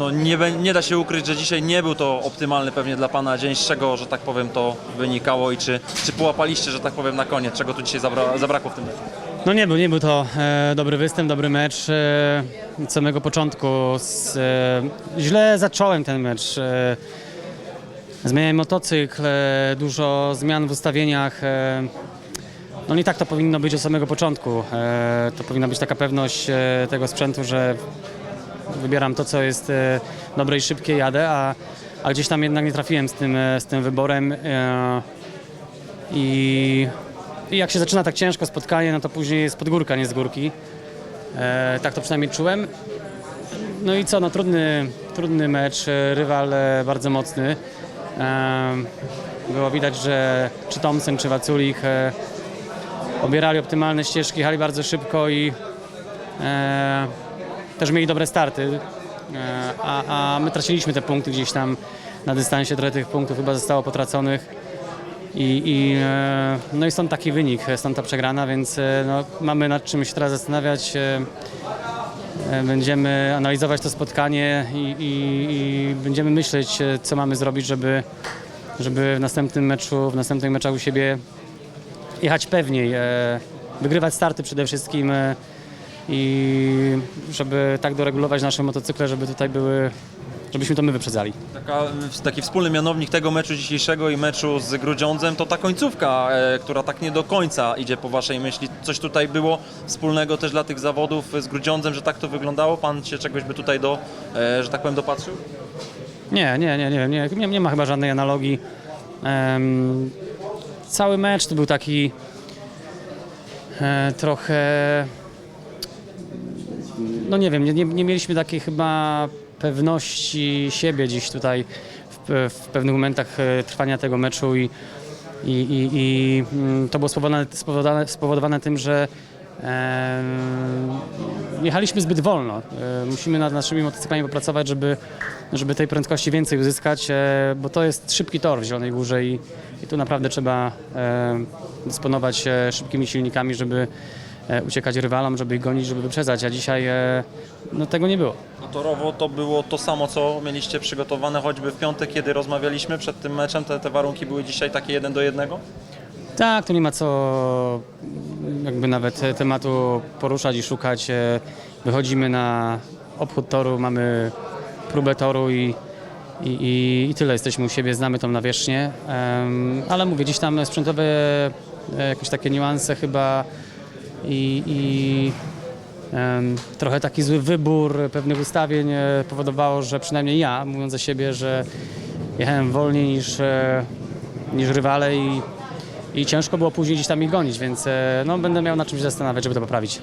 No nie, nie da się ukryć, że dzisiaj nie był to optymalny pewnie dla Pana dzień, z czego, że tak powiem, to wynikało i czy, czy połapaliście, że tak powiem, na koniec, czego tu dzisiaj zabra, zabrakło w tym meczu? No nie był, nie był to e, dobry występ, dobry mecz. E, od samego początku z, e, źle zacząłem ten mecz. E, zmieniałem motocykl, e, dużo zmian w ustawieniach. E, no nie tak to powinno być od samego początku. E, to powinna być taka pewność e, tego sprzętu, że wybieram to, co jest e, dobre i szybkie, jadę, a, a gdzieś tam jednak nie trafiłem z tym, e, z tym wyborem. E, i, I jak się zaczyna tak ciężko spotkanie, no to później jest pod górka, nie z górki. Tak to przynajmniej czułem. No i co, no trudny, trudny mecz, rywal bardzo mocny. Było widać, że czy Thompson, czy Waculik e, obierali optymalne ścieżki, jechali bardzo szybko i też mieli dobre starty. E, a, a my traciliśmy te punkty gdzieś tam na dystansie, trochę tych punktów chyba zostało potraconych. I, i, e, no i stąd taki wynik, stąd ta przegrana, więc e, no, mamy nad czym się teraz zastanawiać. Będziemy analizować to spotkanie i, i, i będziemy myśleć, co mamy zrobić, żeby, żeby w następnym meczu, w następnych meczach u siebie jechać pewniej, wygrywać starty przede wszystkim i żeby tak doregulować nasze motocykle, żeby tutaj były, żebyśmy to my wyprzedzali. Taka, taki wspólny mianownik tego meczu dzisiejszego i meczu z Grudziądzem to ta końcówka, e, która tak nie do końca idzie po Waszej myśli. Coś tutaj było wspólnego też dla tych zawodów z Grudziądzem, że tak to wyglądało? Pan się czegoś by tutaj do, e, że tak powiem, dopatrzył? Nie, nie, nie, nie, wiem, nie, nie, nie ma chyba żadnej analogii. Cały mecz to był taki e, trochę, no nie wiem, nie, nie, mieliśmy takiej chyba pewności siebie dziś tutaj w, w pewnych momentach e, trwania tego meczu i, i, i, i mm, to było spowodowane, spowodowane, spowodowane tym, że em, jechaliśmy zbyt wolno. E, Musimy nad naszymi motocyklami popracować, żeby, żeby tej prędkości więcej uzyskać, e, bo to jest szybki tor w Zielonej Górze i, i tu naprawdę trzeba e, dysponować e, szybkimi silnikami, żeby e, uciekać rywalom, żeby ich gonić, żeby wyprzedzać, a dzisiaj e, no, tego nie było. No torowo to było to samo, co mieliście przygotowane choćby w piątek, kiedy rozmawialiśmy przed tym meczem. Te, te warunki były dzisiaj takie jeden do jednego? Tak, tu nie ma co mm, jakby nawet tematu poruszać i szukać. E, Wychodzimy na obchód toru, mamy próbę toru i, i, i, tyle. Jesteśmy u siebie, znamy tą nawierzchnię. Em, ale mówię, gdzieś tam sprzętowe e, jakieś takie niuanse chyba i, i trochę taki zły wybór pewnych ustawień e, powodowało, że przynajmniej ja, mówiąc za siebie, że jechałem wolniej niż, e, niż rywale i i ciężko było później gdzieś tam ich gonić, więc e, no, będę miał na czym się zastanawiać, żeby to poprawić.